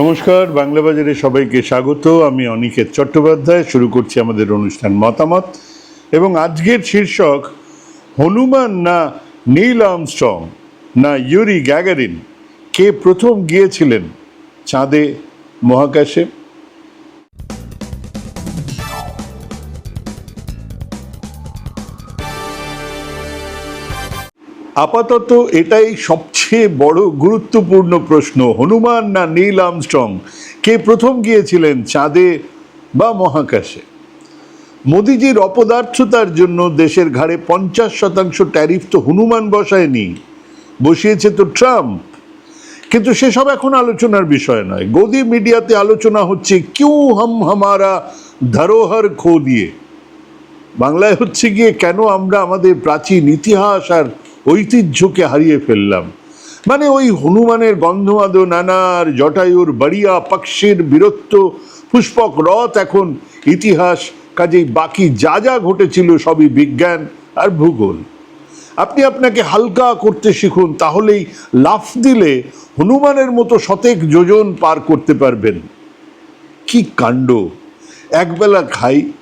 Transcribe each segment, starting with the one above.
নমস্কার, বাংলা বাজারে সবাইকে স্বাগত। আমি অনিকেত চট্টোপাধ্যায়, শুরু করছি আমাদের অনুষ্ঠান মতামত। এবং আজকের শীর্ষক, হনুমান না নীল আর্মস্ট্রং না ইউরি গ্যাগারিন, কে প্রথম গিয়েছিলেন চাঁদে মহাকাশে? আপাতত এটাই সবচেয়ে বড় গুরুত্বপূর্ণ প্রশ্ন, হনুমান না নীল আমস্ট্রং? কে প্রথম গিয়েছিলেন, চাঁদে বা মহাকাশে? মোদিজির অপদার্থতার জন্য দেশের ঘাড়ে পঞ্চাশ শতাংশ ট্যারিফ তো হনুমান বসায়নি, বসিয়েছে তো ট্রাম্প। কিন্তু সেসব এখন আলোচনার বিষয় নয়। গদি মিডিয়াতে আলোচনা হচ্ছে, কিউ হাম হামারা ধরোহর খো দিয়ে? বাংলায় হচ্ছে গিয়ে, কেন আমরা আমাদের প্রাচীন ইতিহাস আর ঐতিহ্যকে হারিয়ে ফেললাম। মানে ওই হনুমানের গন্ধমাদ নানার জটায়ুর বাড়িয়া পক্ষের বীরত্ব, পুষ্পক রথ এখন ইতিহাস, কাজেই বাকি যা যা ঘটেছিল সবই বিজ্ঞান আর ভূগোল। আপনি আপনাকে হালকা করতে শিখুন, তাহলেই লাফ দিলে হনুমানের মতো শতেক যোজন পার করতে পারবেন। কি কাণ্ড! একবেলা খাই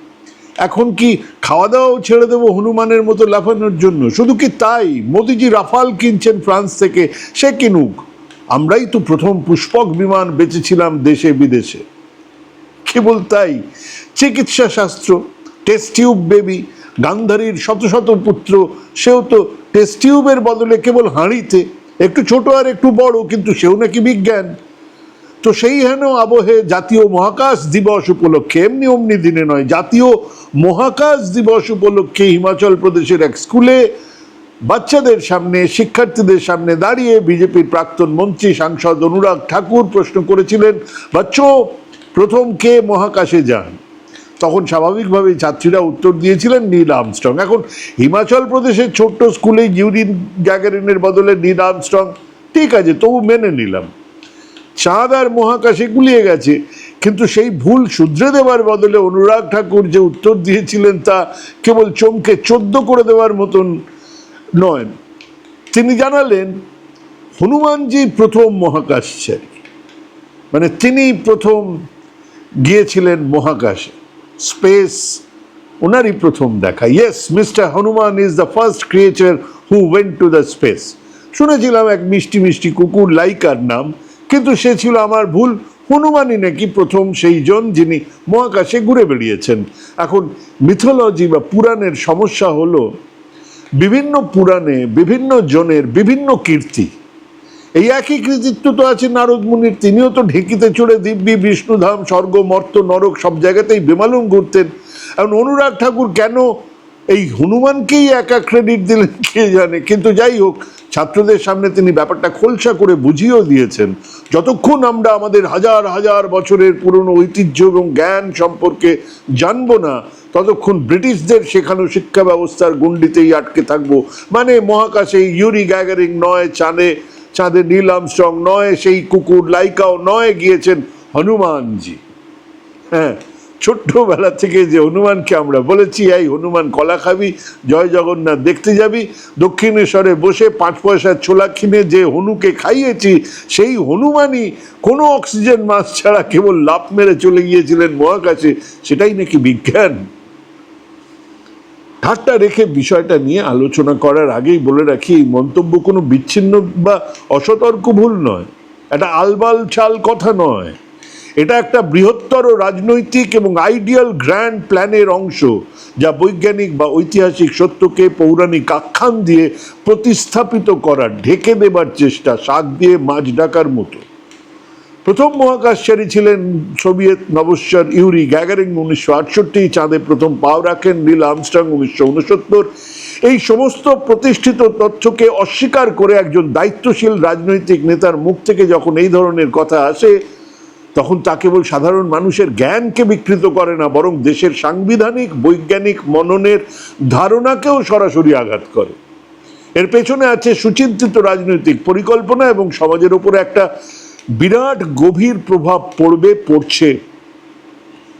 এখন কি খাওয়া দাওয়াও ছেড়ে দেবো হনুমানের মতো লাফানোর জন্য? শুধু কি তাই? মোদিজি রাফাল কিনছেন ফ্রান্স থেকে, সে কিনুক। আমরাই তো প্রথম পুষ্পক বিমান বেচেছিলাম দেশে বিদেশে। কেবল তাই, চিকিৎসা শাস্ত্র, টেস্ট টিউব বেবি, গান্ধারীর শত শত পুত্র, সেও তো টেস্ট টিউবের বদলে কেবল হাঁড়িতে। একটু ছোট আর একটু বড়, কিন্তু সেও নাকি বিজ্ঞান। তো সেই হেন আবহে জাতীয় মহাকাশ দিবস উপলক্ষে, এমনি অমনি দিনে নয়, জাতীয় মহাকাশ দিবস উপলক্ষে হিমাচল প্রদেশের এক স্কুলে বাচ্চাদের সামনে, শিক্ষার্থীদের সামনে দাঁড়িয়ে বিজেপির প্রাক্তন মন্ত্রী সাংসদ অনুরাগ ঠাকুর প্রশ্ন করেছিলেন, বাচ্চ, প্রথম কে মহাকাশে যান? তখন স্বাভাবিকভাবে ছাত্রীরা উত্তর দিয়েছিলেন নীল আর্মস্ট্রং। এখন হিমাচল প্রদেশের ছোট্ট স্কুলে ইউরিন গ্যাগারিনের বদলে নীল আর্মস্ট্রং। ঠিক আছে, তবু মেনে নিলাম। চাঁদ আর মহাকাশে গুলিয়ে গেছে। কিন্তু সেই ভুল শুধরে দেওয়ার বদলে অনুরাগ ঠাকুর যে উত্তর দিয়েছিলেন তা কেবল চমকে চোদ্দ করে দেওয়ার মতন নয়। তিনি জানালেন, হনুমানজি প্রথম মহাকাশচারী মানে তিনি প্রথম গিয়েছিলেন মহাকাশে। স্পেস, ওনারই প্রথম দেখা। Yes mister Hanuman is the first creature who went to the space শুনেছিলাম এক মিষ্টি মিষ্টি কুকুর, লাইকার নাম। কিন্তু সে ছিল আমার ভুল। হনুমানই নাকি প্রথম সেই জন যিনি মহাকাশে ঘুরে বেরিয়েছেন এখন মিথোলজি বা পুরাণের সমস্যা হলো, বিভিন্ন পুরাণে বিভিন্ন জনের বিভিন্ন কীর্তি। এই একই কৃতিত্ব তো আছে নারদ মুনির, তিনিও তো ঢেকিতে চড়ে দিব্যি, বিষ্ণুধাম, স্বর্গ, মর্ত, নরক সব জায়গাতেই বেমালুম ঘুরতেন। এখন অনুরাগ ঠাকুর কেন এই হনুমানকেই একা ক্রেডিট দিলেন কে জানে? কিন্তু যাই হোক, ছাত্রদের সামনে তিনি ব্যাপারটা খোলসা করে বুঝিয়েও দিয়েছেন। যতক্ষণ আমরা আমাদের হাজার হাজার বছরের পুরনো ঐতিহ্য এবং জ্ঞান সম্পর্কে জানব না, ততক্ষণ ব্রিটিশদের শেখানো শিক্ষা ব্যবস্থার গণ্ডিতেই আটকে থাকব। মানে মহাকাশে ইউরি গ্যাগারিং নয়, চাঁদে চাঁদে নীল আর্মস্ট্রং নয়, সেই কুকুর লাইকাও নয় গিয়েছেন হনুমানজি। হ্যাঁ ছোট্টবেলা থেকে যে হনুমানকে আমরা বলেছি, এই হনুমান কলা খাবি, জয় জগন্নাথ দেখতে যাবি। দক্ষিণেশ্বরে বসে পাঁচ পয়সার ছোলা কিনে যে হনুকে খাইয়েছি, সেই হনুমানই কোনো অক্সিজেন মাস ছাড়া কেবল লাভ মেরে চলে গিয়েছিলেন মহাকাশে। সেটাই নাকি বিজ্ঞান? ঠাট্টা রেখে বিষয়টা নিয়ে আলোচনা করার আগেই বলে রাখি, এই মন্তব্য কোনো বিচ্ছিন্ন বা অসতর্ক ভুল নয়। এটা আলবাল ছাল কথা নয়। এটা একটা বৃহত্তর রাজনৈতিক এবং আইডিয়াল গ্র্যান্ড প্ল্যানের অংশ, যা বৈজ্ঞানিক বা ঐতিহাসিক সত্যকে পৌরাণিক আখ্যান দিয়ে প্রতিস্থাপিত করার ঢেকে দেবার চেষ্টা শাক দিয়ে মাছ ডাকার মতো। প্রথম মহাকাশচারী ছিলেন সোভিয়েত নবস্বর ইউরি গ্যাগারিং উনিশশো আটষট্টি চাঁদে প্রথম পাও রাখেন নীল আমস্ট্রং উনিশশো উনসত্তর। এই সমস্ত প্রতিষ্ঠিত তথ্যকে অস্বীকার করে একজন দায়িত্বশীল রাজনৈতিক নেতার মুখ থেকে যখন এই ধরনের কথা আসে তখন তা কেবল সাধারণ মানুষের জ্ঞানকে বিকৃত করে না, বরং দেশের সাংবিধানিক, বৈজ্ঞানিক মননের ধারণাকেও সরাসরি আঘাত করে। এর পেছনে আছে সুচিন্তিত রাজনৈতিক পরিকল্পনা এবং সমাজের উপরে একটা বিরাট গভীর প্রভাব পড়বে, পড়ছে।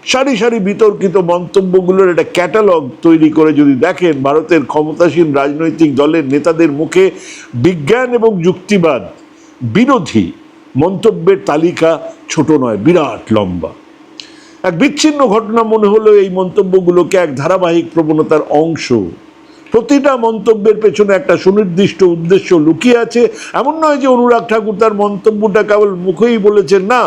সারি সারি বিতর্কিত মন্তব্যগুলোর একটা ক্যাটালগ তৈরি করে যদি দেখেন, ভারতের ক্ষমতাসীন রাজনৈতিক দলের নেতাদের মুখে বিজ্ঞান এবং যুক্তিবাদ বিরোধী। মন্তব্যের তালিকা ছোট নয়, বিরাট লম্বা। এক বিচ্ছিন্ন ঘটনা মনে হলো এই মন্তব্যগুলোকে এক ধারাবাহিক প্রবণতার অংশ। প্রতিটা মন্তব্যের পেছনে একটা সুনির্দিষ্ট উদ্দেশ্য লুকিয়ে আছে। এমন নয় যে অনুরাগ ঠাকুর তার মন্তব্যটা কেবল মুখেই বলেছেন, না।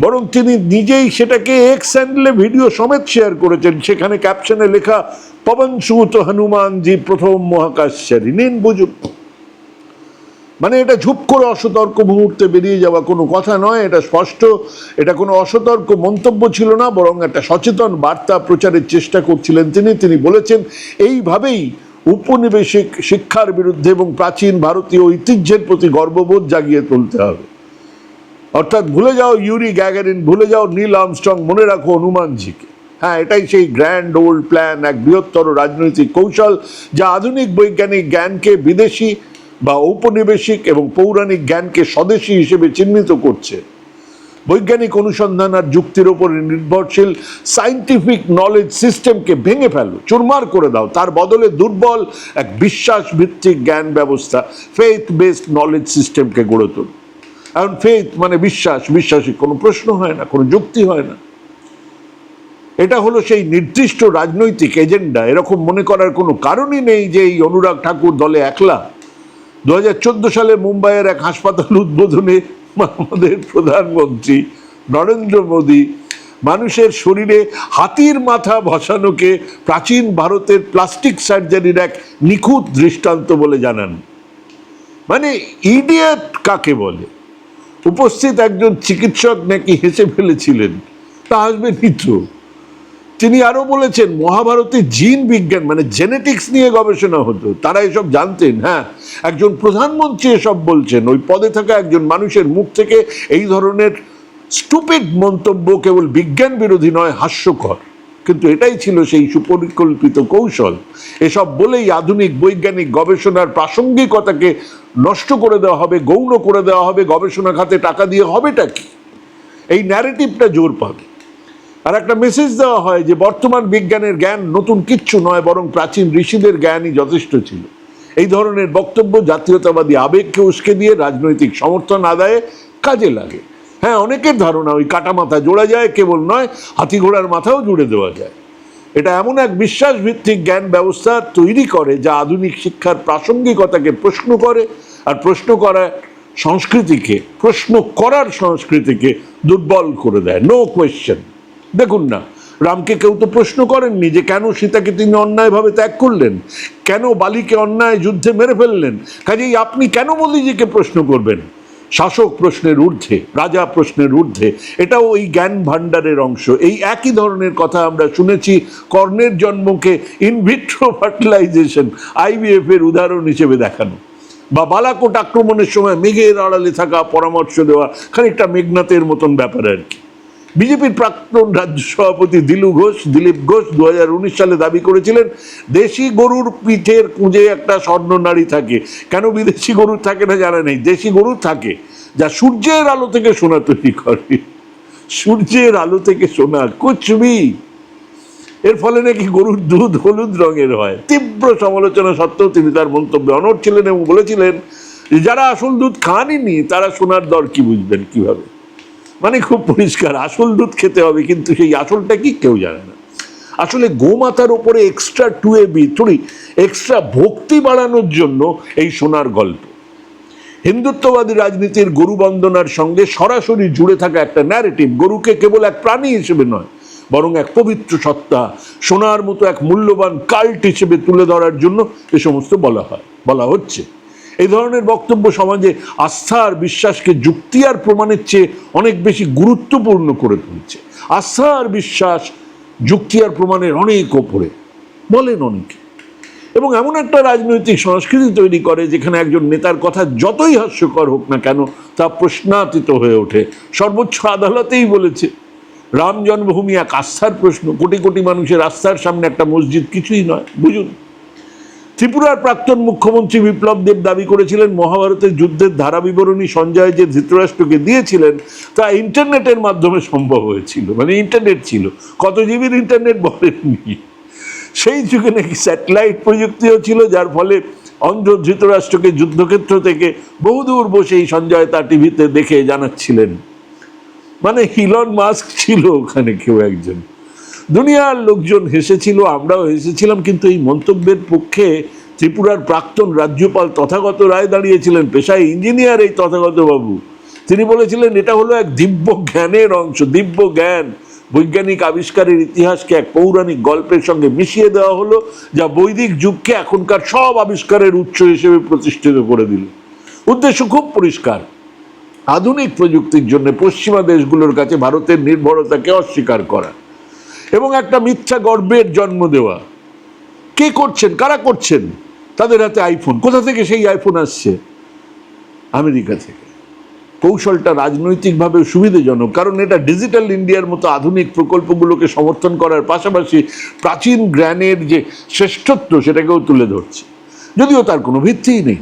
বরং তিনি নিজেই সেটাকে এক্স হ্যান্ডলে ভিডিও সমেত শেয়ার করেছেন। সেখানে ক্যাপশনে লেখা পবন সুত হনুমানজি প্রথম মহাকাশচারী। নিন, বুঝুন। মানে এটা ঝুপ করে অসতর্ক মুহূর্তে বেরিয়ে যাওয়া কোনো কথা নয়, এটা স্পষ্ট। এটা কোনো অসতর্ক মন্তব্য ছিল না, বরং একটা সচেতন বার্তা প্রচারের চেষ্টা করছিলেন তিনি। তিনি বলেছেন, এইভাবেই উপনিবেশিক শিক্ষার বিরুদ্ধে এবং প্রাচীন ভারতীয় ঐতিহ্যের প্রতি গর্ববোধ জাগিয়ে তুলতে হবে। অর্থাৎ ভুলে যাও ইউরি গ্যাগারিন, ভুলে যাও নীল আমস্ট্রং মনে রাখো হনুমানজিকে। হ্যাঁ এটাই সেই গ্র্যান্ড ওল্ড প্ল্যান, এক বৃহত্তর রাজনৈতিক কৌশল, যা আধুনিক বৈজ্ঞানিক জ্ঞানকে বিদেশি বা ঔপনিবেশিক এবং পৌরাণিক জ্ঞানকে স্বদেশী হিসেবে চিহ্নিত করছে। বৈজ্ঞানিক অনুসন্ধান আর যুক্তির ওপর নির্ভরশীল সাইন্টিফিক নলেজ সিস্টেমকে ভেঙে ফেলো, চুরমার করে দাও, তার বদলে দুর্বল এক বিশ্বাস ভিত্তিক জ্ঞান ব্যবস্থা ফেথ বেসড নলেজ সিস্টেমকে গড়ে তোল। এখন ফেথ মানে বিশ্বাস, বিশ্বাসী কোনো প্রশ্ন হয় না, কোনো যুক্তি হয় না। এটা হলো সেই নির্দিষ্ট রাজনৈতিক এজেন্ডা, এরকম মনে করার কোনো কারণই নেই যে এই অনুরাগ ঠাকুর দলে একলা। দু হাজার চোদ্দ সালে মুম্বাইয়ের এক হাসপাতাল উদ্বোধনে আমাদের প্রধানমন্ত্রী নরেন্দ্র মোদী মানুষের শরীরে হাতির মাথা বসানোকে প্রাচীন ভারতের প্লাস্টিক সার্জারির এক নিখুঁত দৃষ্টান্ত বলে জানান। মানে ইডিয়েট কাকে বলে? উপস্থিত একজন চিকিৎসক নাকি হেসে ফেলেছিলেন? তা আসবে তো তিনি আরও বলেছেন, মহাভারতে জিন বিজ্ঞান মানে জেনেটিক্স নিয়ে গবেষণা হতো। তারা এসব জানতেন হ্যাঁ। একজন প্রধানমন্ত্রী এসব বলছেন, ওই পদে থাকা একজন মানুষের মুখ থেকে এই ধরনের স্টুপিড মন্তব্য কেবল বিজ্ঞান বিরোধী নয়, হাস্যকর। কিন্তু এটাই ছিল সেই সুপরিকল্পিত কৌশল। এসব বলেই আধুনিক বৈজ্ঞানিক গবেষণার প্রাসঙ্গিকতাকে নষ্ট করে দেওয়া হবে, গৌণ করে দেওয়া হবে, গবেষণা খাতে টাকা দিয়ে হবেটা কি? এই ন্যারেটিভটা জোর পাবে। আর একটা মেসেজ দেওয়া হয় যে বর্তমান বিজ্ঞানের জ্ঞান নতুন কিচ্ছু নয়, বরং প্রাচীন ঋষিদের জ্ঞানই যথেষ্ট ছিল। এই ধরনের বক্তব্য জাতীয়তাবাদী আবেগকে উস্কে দিয়ে রাজনৈতিক সমর্থন আদায়ে কাজে লাগে। হ্যাঁ অনেকের ধারণা ওই কাটা মাথা জোড়া যায়, কেবল নয় হাতি ঘোড়ার মাথাও জুড়ে দেওয়া যায়। এটা এমন এক বিশ্বাস ভিত্তিক জ্ঞান ব্যবস্থা তৈরি করে যা আধুনিক শিক্ষার প্রাসঙ্গিকতাকে প্রশ্ন করে আর প্রশ্ন করার সংস্কৃতিকে, প্রশ্ন করার সংস্কৃতিকে দুর্বল করে দেয়। নো কোয়েশ্চেন দেখুন না, রামকে কেউ তো প্রশ্ন করেননি যে কেন সীতাকে তিনি অন্যায়ভাবে ত্যাগ করলেন? কেন বালিকে অন্যায় যুদ্ধে মেরে ফেললেন? কাজেই আপনি কেন মোদিজিকে প্রশ্ন করবেন? শাসক প্রশ্নের ঊর্ধ্বে, রাজা প্রশ্নের ঊর্ধ্বে, এটাও ওই জ্ঞান ভাণ্ডারের অংশ। এই একই ধরনের কথা আমরা শুনেছি কর্ণের জন্মকে ইনভিট্রো ফার্টিলাইজেশন আইভিএফ এর উদাহরণ হিসেবে দেখানো। বা বালাকোট আক্রমণের সময় মেঘের আড়ালে থাকা পরামর্শ দেওয়া, খানিকটা মেঘনাথের মতন ব্যাপার আর কি। বিজেপির প্রাক্তন রাজ্য সভাপতি দিলু ঘোষ, দিলীপ ঘোষ দু হাজার উনিশ সালে দাবি করেছিলেন, দেশি গরুর পিঠের কুঁজে একটা স্বর্ণ নারী থাকে। কেন বিদেশি গরুর থাকে না জানা নেই। দেশি গরু থাকে যা সূর্যের আলো থেকে সোনা তৈরি করে। সূর্যের আলো থেকে সোনা কুচবি এর ফলে নাকি গরুর দুধ হলুদ রঙের হয়। তীব্র সমালোচনা সত্ত্বেও তিনি তার মন্তব্যে অনড় ছিলেন এবং বলেছিলেন, যারা আসল দুধ খাননি তারা সোনার দর কি বুঝবেন কীভাবে? মানে খুব পরিষ্কার, আসল দুধ খেতে হবে, কিন্তু সেই আসলটা কি কেউ জানে না। আসলে গোমাতার ওপরে extra two A B three extra ভক্তি বাড়ানোর জন্য এই সোনার গল্প। হিন্দুত্ববাদী রাজনীতির গরু বন্দনার সঙ্গে সরাসরি জুড়ে থাকা একটা ন্যারেটিভ গরুকে কেবল এক প্রাণী হিসেবে নয়, বরং এক পবিত্র সত্তা, সোনার মতো এক মূল্যবান কাল্ট হিসেবে তুলে ধরার জন্য এ সমস্ত বলা হয়, বলা হচ্ছে। এই ধরনের বক্তব্য সমাজে আস্থা আর বিশ্বাসকে যুক্তি আর প্রমাণের চেয়ে অনেক বেশি গুরুত্বপূর্ণ করে তুলছে। আস্থা আর বিশ্বাস, যুক্তি আর প্রমাণের অনেক ওপরে, বলেন অনেকে। এবং এমন একটা রাজনৈতিক সংস্কৃতি তৈরি করে যেখানে একজন নেতার কথা যতই হাস্যকর হোক না কেন, তা প্রশ্নাতীত হয়ে ওঠে। সর্বোচ্চ আদালতেই বলেছে, রাম জন্মভূমি এক আস্থার প্রশ্ন। কোটি কোটি মানুষের আস্থার সামনে একটা মসজিদ কিছুই নয়, বুঝুন। ত্রিপুরার প্রাক্তন মুখ্যমন্ত্রী বিপ্লব দেব দাবি করেছিলেন, মহাভারতের যুদ্ধের ধারা বিবরণী সঞ্জয় যে ধৃতরাষ্ট্রকে দিয়েছিলেন, তা ইন্টারনেটের মাধ্যমে সম্ভব হয়েছিল। মানে ইন্টারনেট ছিল। কত জিবির ইন্টারনেট বলেননি। সেই যুগে নাকি স্যাটেলাইট প্রযুক্তিও ছিল, যার ফলে অন্ধ্র ধৃতরাষ্ট্রকে যুদ্ধক্ষেত্র থেকে বহুদূর বসেই সঞ্জয় তা টিভিতে দেখে জানাচ্ছিলেন। মানে হিলন মাস্ক ছিল ওখানে কেউ একজন। দুনিয়ার লোকজন হেসেছিল, আমরাও হেসেছিলাম, কিন্তু এই মন্তব্যের পক্ষে ত্রিপুরার প্রাক্তন রাজ্যপাল তথাগত রায় দাঁড়িয়েছিলেন, পেশায় ইঞ্জিনিয়ার এই তথাগত বাবু তিনি বলেছিলেন, এটা হলো এক দিব্য জ্ঞানের অংশ, দিব্য জ্ঞান। বৈজ্ঞানিক আবিষ্কারের ইতিহাসকে এক পৌরাণিক গল্পের সঙ্গে মিশিয়ে দেওয়া হলো, যা বৈদিক যুগকে এখনকার সব আবিষ্কারের উৎস হিসেবে প্রতিষ্ঠিত করে দিল। উদ্দেশ্য খুব পরিষ্কার। আধুনিক প্রযুক্তির জন্য পশ্চিমা দেশগুলোর কাছে ভারতের নির্ভরতাকে অস্বীকার করা। এবং একটা মিথ্যা গর্বের জন্ম দেওয়া। কে করছেন? কারা করছেন? তাদের হাতে আইফোন কোথা থেকে সেই আইফোন আসছে? আমেরিকা থেকে। কৌশলটা রাজনৈতিকভাবে সুবিধাজনক, কারণ এটা ডিজিটাল ইন্ডিয়ার মতো আধুনিক প্রকল্পগুলোকে সমর্থন করার পাশাপাশি প্রাচীন জ্ঞানের যে শ্রেষ্ঠত্ব, সেটাকেও তুলে ধরছে। যদিও তার কোনো ভিত্তিই নেই।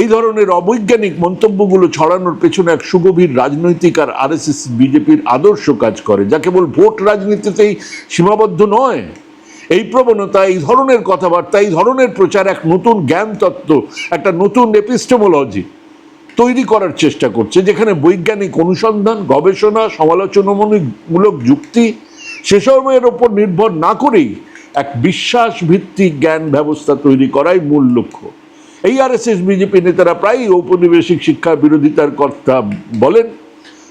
এই ধরনের অবৈজ্ঞানিক মন্তব্যগুলো ছড়ানোর পেছনে এক সুগভীর রাজনৈতিক আর আরএসএস বিজেপির আদর্শ কাজ করে, যা কেবল ভোট রাজনীতিতেই সীমাবদ্ধ নয়। এই প্রবণতা, এই ধরনের কথাবার্তা, এই ধরনের প্রচার এক নতুন জ্ঞান তত্ত্ব একটা নতুন এপিস্টেমোলজি তৈরি করার চেষ্টা করছে, যেখানে বৈজ্ঞানিক অনুসন্ধান, গবেষণা, সমালোচনামূলক যুক্তি সেসবের ওপর নির্ভর না করেই এক বিশ্বাস ভিত্তিক জ্ঞান ব্যবস্থা তৈরি করাই মূল লক্ষ্য। এই আর এস বিজেপি নেতারা প্রায়ই ঔপনিবেশিক শিক্ষার বিরোধিতার কথা বলেন,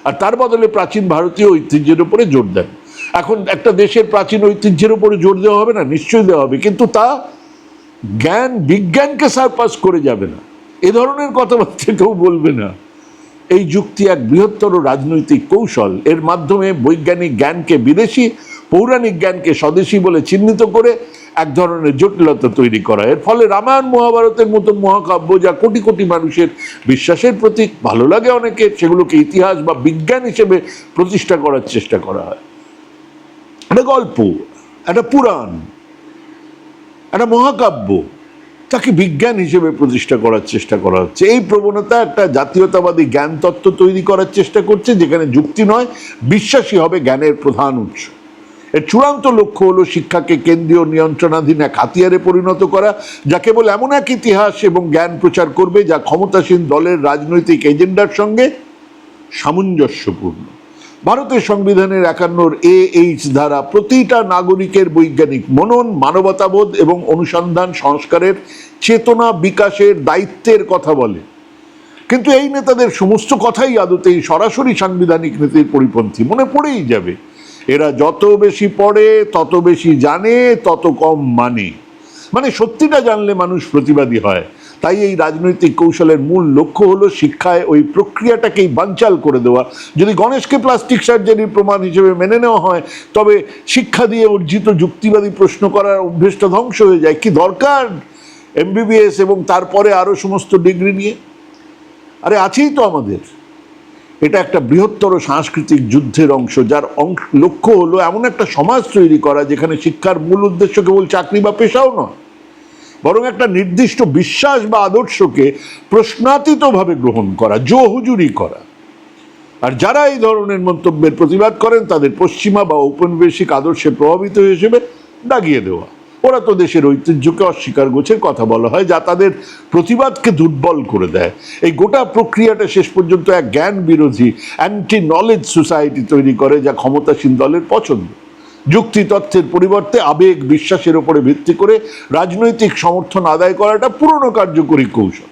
আর তার বদলে প্রাচীন ভারতীয় ঐতিহ্যের উপরে জোর দেন। এখন একটা দেশের প্রাচীন ঐতিহ্যের উপরে জোর দেওয়া হবে না, নিশ্চয়ই দেওয়া হবে, কিন্তু তা জ্ঞান, বিজ্ঞানকে সারপাস করে যাবে না। এ ধরনের কথাবার্তা কেউ বলবে না। এই যুক্তি এক বৃহত্তর রাজনৈতিক কৌশল। এর মাধ্যমে বৈজ্ঞানিক জ্ঞানকে বিদেশি পৌরাণিক জ্ঞানকে স্বদেশী বলে চিহ্নিত করে এক ধরনের জটিলতা তৈরি করা। এর ফলে রামায়ণ, মহাভারতের মতো মহাকাব্য যা কোটি কোটি মানুষের বিশ্বাসের প্রতীক, ভালো লাগে অনেকের সেগুলোকে ইতিহাস বা বিজ্ঞান হিসেবে প্রতিষ্ঠা করার চেষ্টা করা হয়। একটা গল্প, একটা পুরাণ, একটা মহাকাব্য, তাকে বিজ্ঞান হিসেবে প্রতিষ্ঠা করার চেষ্টা করা হচ্ছে। এই প্রবণতা একটা জাতীয়তাবাদী জ্ঞান তত্ত্ব তৈরি করার চেষ্টা করছে, যেখানে যুক্তি নয় বিশ্বাসী হবে জ্ঞানের প্রধান উৎস। এর চূড়ান্ত লক্ষ্য হলো শিক্ষাকে কেন্দ্রীয় নিয়ন্ত্রণাধীন এক হাতিয়ারে পরিণত করা, যা কেবল এমন এক ইতিহাস এবং জ্ঞান প্রচার করবে যা ক্ষমতাসীন দলের রাজনৈতিক এজেন্ডার সঙ্গে সামঞ্জস্যপূর্ণ। ভারতের সংবিধানের একান্নর এ এইচ ধারা প্রতিটা নাগরিকের বৈজ্ঞানিক মনন, মানবতাবোধ এবং অনুসন্ধান সংস্কারের চেতনা বিকাশের দায়িত্বের কথা বলে। কিন্তু এই নেতাদের সমস্ত কথাই আদতেই সরাসরি সাংবিধানিক নীতির পরিপন্থী। মনে পড়েই যাবে এরা যত বেশি পড়ে, তত বেশি জানে, তত কম মানে। মানে সত্যিটা জানলে মানুষ প্রতিবাদী হয়। তাই এই রাজনৈতিক কৌশলের মূল লক্ষ্য হলো শিক্ষায় ওই প্রক্রিয়াটাকেই বানচাল করে দেওয়া। যদি গণেশকে প্লাস্টিক সার্জারির প্রমাণ হিসেবে মেনে নেওয়া হয়, তবে শিক্ষা দিয়ে অর্জিত যুক্তিবাদী প্রশ্ন করার অভ্যেসটা ধ্বংস হয়ে যায়। কি দরকার এমবিবিএস এবং তারপরে আরও সমস্ত ডিগ্রি নিয়ে? আরে আছেই তো আমাদের। এটা একটা বৃহত্তর সাংস্কৃতিক যুদ্ধের অংশ, যার অংশ, লক্ষ্য হলো এমন একটা সমাজ তৈরি করা যেখানে শিক্ষার মূল উদ্দেশ্য কেবল চাকরি বা পেশাও নয়, বরং একটা নির্দিষ্ট বিশ্বাস বা আদর্শকে প্রশ্নাতীতভাবে গ্রহণ করা জো হুজুরি করা। আর যারা এই ধরনের মন্তব্যের প্রতিবাদ করেন, তাদের পশ্চিমা বা ঔপনিবেশিক আদর্শে প্রভাবিত হিসেবে দাগিয়ে দেওয়া। ওরা তো দেশের ঐতিহ্যকে অস্বীকার গোছের কথা বলা হয়, যা তাদের প্রতিবাদকে দুর্বল করে দেয়। এই গোটা প্রক্রিয়াটা শেষ পর্যন্ত এক জ্ঞান বিরোধী অ্যান্টি নলেজ সোসাইটি তৈরি করে, যা ক্ষমতাসীন দলের পছন্দ। যুক্তি তথ্যের পরিবর্তে আবেগ, বিশ্বাসের উপরে ভিত্তি করে রাজনৈতিক সমর্থন আদায় করাটা পুরনো কার্যকরী কৌশল।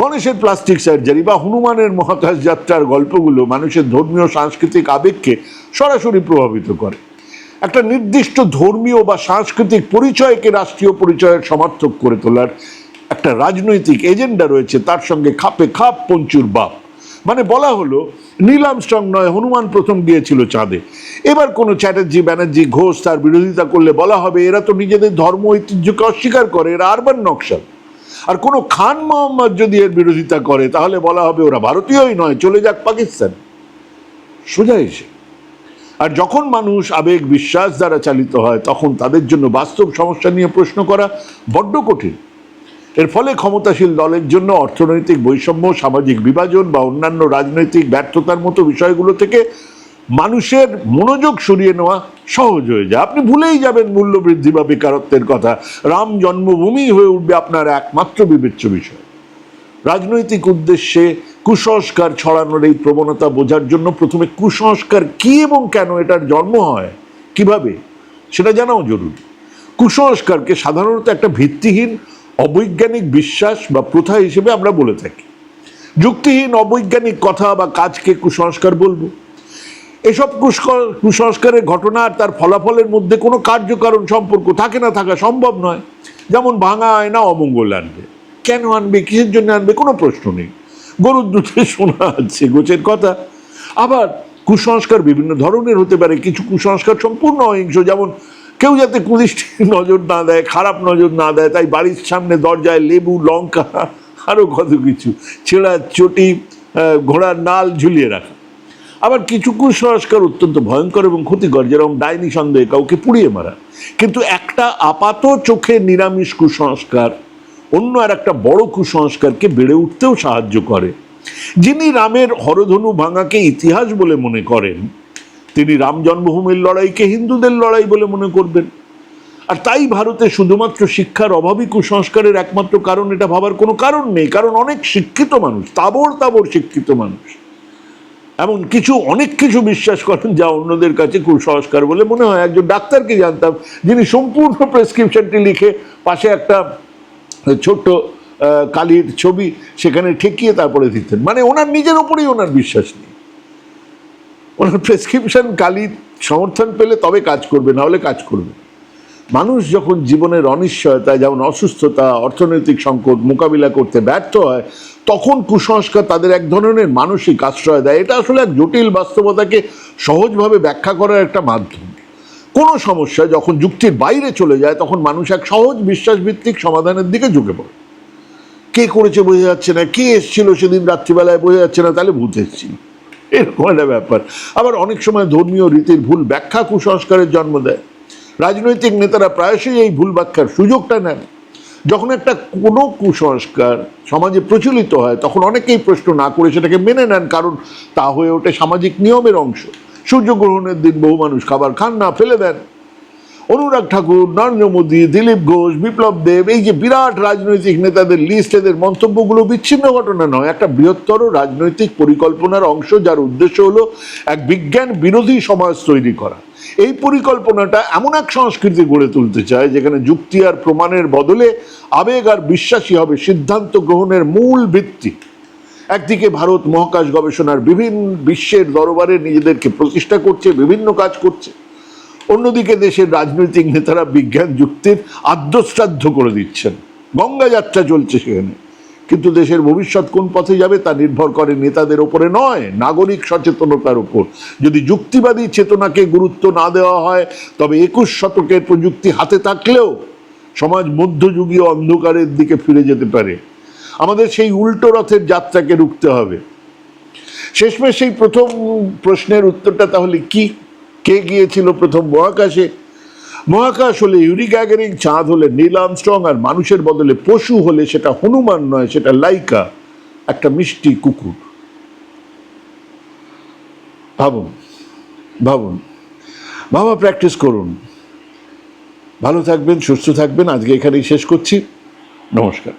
গণেশের প্লাস্টিক সার্জারি বা হনুমানের মহাকাশ যাত্রার গল্পগুলো মানুষের ধর্মীয়, সাংস্কৃতিক আবেগকে সরাসরি প্রভাবিত করে। একটা নির্দিষ্ট ধর্মীয় বা সাংস্কৃতিক পরিচয়কে রাষ্ট্রীয় পরিচয়ের সমর্থক করে তোলার একটা রাজনৈতিক এজেন্ডা রয়েছে, তার সঙ্গে খাপে খাপ, পঞ্চুর বাপ। মানে বলা হলো নীলাম স্ট্রং নয়, হনুমান প্রথম গিয়েছিল চাঁদে। এবার কোনো চ্যাটার্জি, ব্যানার্জি, ঘোষ তার বিরোধিতা করলে বলা হবে, এরা তো নিজেদের ধর্ম ঐতিহ্যকে অস্বীকার করে, এরা আরবান নকশাল। আর কোনো খান মোহাম্মদ যদি এর বিরোধিতা করে, তাহলে বলা হবে ওরা ভারতীয়ই নয়, চলে যাক পাকিস্তান। সোজা এসে আর যখন মানুষ আবেগ বিশ্বাস দ্বারা চালিত হয়, তখন তাদের জন্য বাস্তব সমস্যা নিয়ে প্রশ্ন করা বড্ড কঠিন। এর ফলে ক্ষমতাশীল দলের জন্য অর্থনৈতিক বৈষম্য, সামাজিক বিভাজন বা অন্যান্য রাজনৈতিক ব্যর্থতার মতো বিষয়গুলো থেকে মানুষের মনোযোগ সরিয়ে নেওয়া সহজ হয়ে যায়। আপনি ভুলেই যাবেন মূল্যবৃদ্ধি বা বেকারত্বের কথা। রাম জন্মভূমি হয়ে উঠবে আপনার একমাত্র বিবেচ্য বিষয়। রাজনৈতিক উদ্দেশ্যে কুসংস্কার ছড়ানোর এই প্রবণতা বোঝার জন্য প্রথমে কুসংস্কার কি এবং কেন এটার জন্ম হয়? কীভাবে? সেটা জানাও জরুরি। কুসংস্কারকে সাধারণত একটা ভিত্তিহীন অবৈজ্ঞানিক বিশ্বাস বা প্রথা হিসেবে আমরা বলে থাকি। যুক্তিহীন অবৈজ্ঞানিক কথা বা কাজকে কুসংস্কার বলব। এসব কুসংস্কারের ঘটনা আর তার ফলাফলের মধ্যে কোনো কার্যকারণ সম্পর্ক থাকে না থাকা সম্ভব নয়। যেমন ভাঙা আয়না অমঙ্গল আনবে। কেন আনবে? কিসের জন্য আনবে? কোনো প্রশ্ন নেই। গরুর দুধে শোনা আছে, গোছের কথা। আবার কুসংস্কার বিভিন্ন ধরনের হতে পারে, কিছু কুসংস্কার সম্পূর্ণ অহিংস, যেমন কেউ যাতে কুদৃষ্টি নজর না দেয়, খারাপ নজর না দেয়, তাই বাড়ির সামনে দরজায় লেবু, লঙ্কা আরও কত কিছু, ছেঁড়া চটি ঘোড়ার নাল ঝুলিয়ে রাখা। আবার কিছু কুসংস্কার অত্যন্ত ভয়ঙ্কর এবং ক্ষতিকর, যেরকম ডাইনি সন্দেহে কাউকে পুড়িয়ে মারা। কিন্তু একটা আপাত চোখে নিরামিষ কুসংস্কার অন্য আর একটা বড় কুসংস্কারকে বেড়ে উঠতেও সাহায্য করে। যিনি রামের হরধনু ভাঙাকে ইতিহাস বলে মনে করেন, তিনি রাম জন্মভূমির লড়াইকে হিন্দুদের লড়াই বলে মনে করবেন। আর তাই ভারতে শুধুমাত্র শিক্ষার অভাবই কুসংস্কারের একমাত্র কারণ, এটা ভাবার কোনো কারণ নেই, কারণ অনেক শিক্ষিত মানুষ তাবর তাবর শিক্ষিত মানুষ। এমন কিছু, অনেক কিছু বিশ্বাস করেন যা অন্যদের কাছে কুসংস্কার বলে মনে হয়। একজন ডাক্তারকে জানতাম, যিনি সম্পূর্ণ প্রেসক্রিপশনটি লিখে পাশে একটা ছোট্ট কালির ছবি সেখানে ঠেকিয়ে তারপরে দিতেন। মানে ওনার নিজের ওপরেই ওনার বিশ্বাস নেই। ওনার প্রেসক্রিপশন কালির সমর্থন পেলে তবে কাজ করবে, না হলে কাজ করবে মানুষ যখন জীবনের অনিশ্চয়তা, যেমন অসুস্থতা, অর্থনৈতিক সংকট, মোকাবিলা করতে ব্যর্থ হয়, তখন কুসংস্কার তাদের এক ধরনের মানসিক আশ্রয় দেয়। এটা আসলে এক জটিল বাস্তবতাকে সহজভাবে ব্যাখ্যা করার একটা মাধ্যম। কোনো সমস্যা যখন যুক্তির বাইরে চলে যায়, তখন মানুষ এক সহজ বিশ্বাসভিত্তিক সমাধানের দিকে ঝুঁকে পড়ে। কে করেছে বোঝা যাচ্ছে না, কে এসেছিল সেদিন রাত্রিবেলায় বোঝা যাচ্ছে না, তাহলে ভূত এসেছিল। এরকম একটা ব্যাপার। আবার অনেক সময় ধর্মীয় রীতির ভুল ব্যাখ্যা কুসংস্কারের জন্ম দেয়। রাজনৈতিক নেতারা প্রায়শই এই ভুল ব্যাখ্যার সুযোগটা নেন। যখন একটা কোনো কুসংস্কার সমাজে প্রচলিত হয়, তখন অনেকেই প্রশ্ন না করে সেটাকে মেনে নেন, কারণ তা হয়ে ওঠে সামাজিক নিয়মের অংশ। সূর্যগ্রহণের দিন বহু মানুষ খাবার খান না, ফেলে দেন। অনুরাগ ঠাকুর, নরেন্দ্র মোদী, দিলীপ ঘোষ, বিপ্লব দেব, এই যে বিরাট রাজনৈতিক নেতাদের লিস্ট এদের মন্তব্যগুলো বিচ্ছিন্ন ঘটনা নয়, একটা বৃহত্তর রাজনৈতিক পরিকল্পনার অংশ যার উদ্দেশ্য হলো এক বিজ্ঞান বিরোধী সমাজ তৈরি করা। এই পরিকল্পনাটা এমন এক সংস্কৃতি গড়ে তুলতে চায়, যেখানে যুক্তি আর প্রমাণের বদলে আবেগ আর বিশ্বাসী হবে সিদ্ধান্ত গ্রহণের মূল ভিত্তি। একদিকে ভারত মহাকাশ গবেষণার বিভিন্ন বিশ্বের দরবারে নিজেদেরকে প্রতিষ্ঠা করছে, বিভিন্ন কাজ করছে। অন্যদিকে দেশের রাজনৈতিক নেতারা বিজ্ঞান যুক্তির আদ্যশ্রাদ্ধ করে দিচ্ছেন। গঙ্গা যাত্রা চলছে সেখানে। কিন্তু দেশের ভবিষ্যৎ কোন পথে যাবে তা নির্ভর করে নেতাদের ওপরে নয়, নাগরিক সচেতনতার উপর যদি যুক্তিবাদী চেতনাকে গুরুত্ব না দেওয়া হয়, তবে একুশ শতকের প্রযুক্তি হাতে থাকলেও সমাজ মধ্যযুগীয় অন্ধকারের দিকে ফিরে যেতে পারে। আমাদের সেই উল্টো রথের যাত্রাকে রুখতে হবে। শেষমেশ সেই প্রথম প্রশ্নের উত্তরটা তাহলে কি? কে গিয়েছিল প্রথম মহাকাশে? মহাকাশ হলে ইউরি গ্যাগারিং, চাঁদ হলে নীল আর্মস্ট্রং, আর মানুষের বদলে পশু হলে সেটা হনুমান নয়, সেটা লাইকা, একটা মিষ্টি কুকুর। ভাবুন ভাবুন বাবা প্র্যাকটিস করুন। ভালো থাকবেন, সুস্থ থাকবেন, আজকে এখানেই শেষ করছি। নমস্কার।